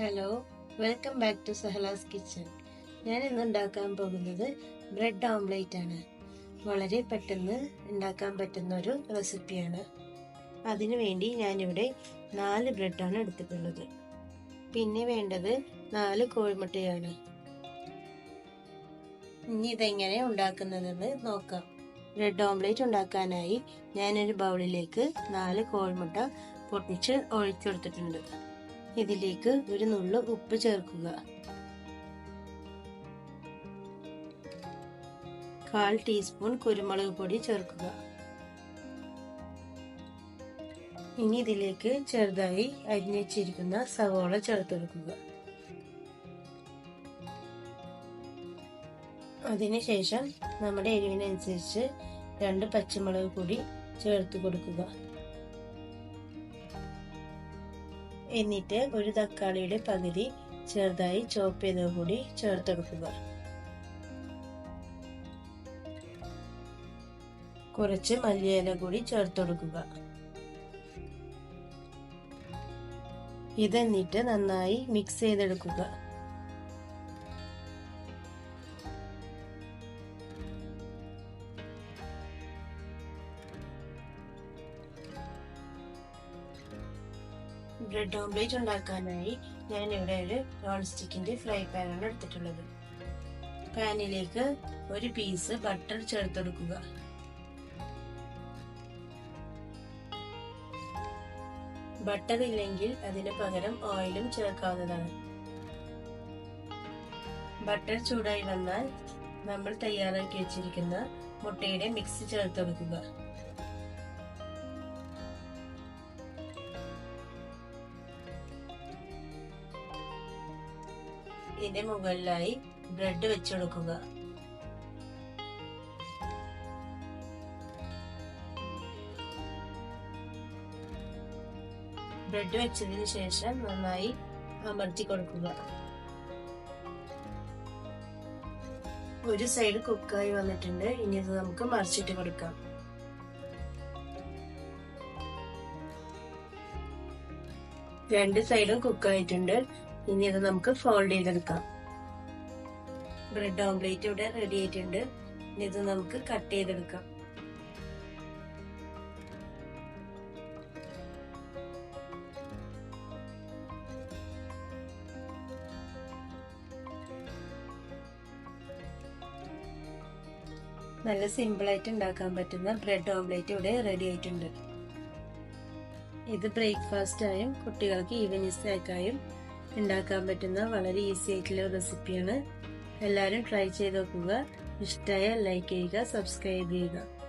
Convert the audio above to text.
Hello welcome back to Sahala's kitchen. ഞാൻ ഇന്ന് ഉണ്ടാക്കാൻ പോകുന്നത് ബ്രെഡ് ഓംലേറ്റ് ആണ്. വളരെ പെട്ടെന്ന് ഉണ്ടാക്കാൻ പറ്റുന്ന ഒരു റെസിപ്പിയാണ് അതിനു വേണ്ടി ഞാനിവിടെ നാല് ബ്രെഡാണ് എടുത്തിട്ടുള്ളത്. പിന്നെ വേണ്ടത് നാല് കോഴിമുട്ടയാണ്. ഇനി ഇതെങ്ങനെ ഉണ്ടാക്കുന്നതെന്ന് നോക്കാം. ബ്രെഡ് ഓംലേറ്റ് ഉണ്ടാക്കാനായി ഞാനൊരു ബൗളിലേക്ക് നാല് കോഴിമുട്ട പൊട്ടിച്ച് ഒഴിച്ചെടുത്തിട്ടുണ്ട് ഇതിലേക്ക് ഒരു നുള്ളു ഉപ്പ് ചേർക്കുക. കാൽ ടീസ്പൂൺ കുരുമുളക് പൊടി ചേർക്കുക. ഇനി ഇതിലേക്ക് ചെറുതായി അരിഞ്ഞിരിക്കുന്ന സവോള ചേർത്തെടുക്കുക. അതിനുശേഷം നമ്മുടെ എരിവിനനുസരിച്ച് രണ്ട് പച്ചമുളക് കൂടി ചേർത്ത് കൊടുക്കുക. എന്നിട്ട് ഒരു തക്കാളിയുടെ പകുതി ചെറുതായി ചോപ്പ് ചെയ്തത് കൂടി ചേർത്തെടുക്കുക കുറച്ച് മല്ലിയില കൂടി ചേർത്തെടുക്കുക ഇതെന്നിട്ട് നന്നായി മിക്സ് ചെയ്തെടുക്കുക. ബ്രെഡ് ഓംലേറ്റ് ഉണ്ടാക്കാനായി ഞാൻ ഇവിടെ ഒരു നോൺ സ്റ്റിക്കിന്റെ ഫ്രൈ പാനാണ് എടുത്തിട്ടുള്ളത്. പാനിലേക്ക് ഒരു പീസ് ബട്ടർ ചേർത്തെടുക്കുക. ബട്ടർ ഇല്ലെങ്കിൽ അതിന് പകരം ഓയിലും ചേർക്കാവുന്നതാണ്. ബട്ടർ ചൂടായി വന്നാൽ നമ്മൾ തയ്യാറാക്കി വെച്ചിരിക്കുന്ന മുട്ടയുടെ മിക്സ് ചേർത്തെടുക്കുക. ഇതിന്റെ മുകളിലായി ബ്രെഡ് വെച്ചെടുക്കുക. ബ്രെഡ് വെച്ചതിന് ശേഷം നന്നായി അമർത്തി കൊടുക്കുക. ഒരു സൈഡ് കുക്കായി വന്നിട്ടുണ്ട്. ഇനി ഇത് നമുക്ക് മറിച്ചിട്ട് കൊടുക്കാം. രണ്ട് സൈഡും കുക്കായിട്ടുണ്ട്. ഇനി ഇത് നമുക്ക് ഫോൾഡ് ചെയ്തെടുക്കാം. ബ്രെഡ് ഓംലേറ്റ് ഇവിടെ റെഡി ആയിട്ടുണ്ട്. ഇനി ഇത് നമുക്ക് കട്ട് ചെയ്തെടുക്കാം. നല്ല സിമ്പിൾ ആയിട്ട് ഉണ്ടാക്കാൻ പറ്റുന്ന ബ്രെഡ് ഓംലേറ്റ് ഇവിടെ റെഡി ആയിട്ടുണ്ട്. ഇത് ബ്രേക്ക്ഫാസ്റ്റ് ആയും കുട്ടികൾക്ക് ഈവനിങ് സ്നാക്കായും ഉണ്ടാക്കാൻ പറ്റുന്ന വളരെ ഈസി ആയിട്ടുള്ള റെസിപ്പിയാണ് എല്ലാവരും ട്രൈ ചെയ്ത് നോക്കുക. ഇഷ്ടമായ ലൈക്ക് ചെയ്യുക സബ്സ്ക്രൈബ് ചെയ്യുക.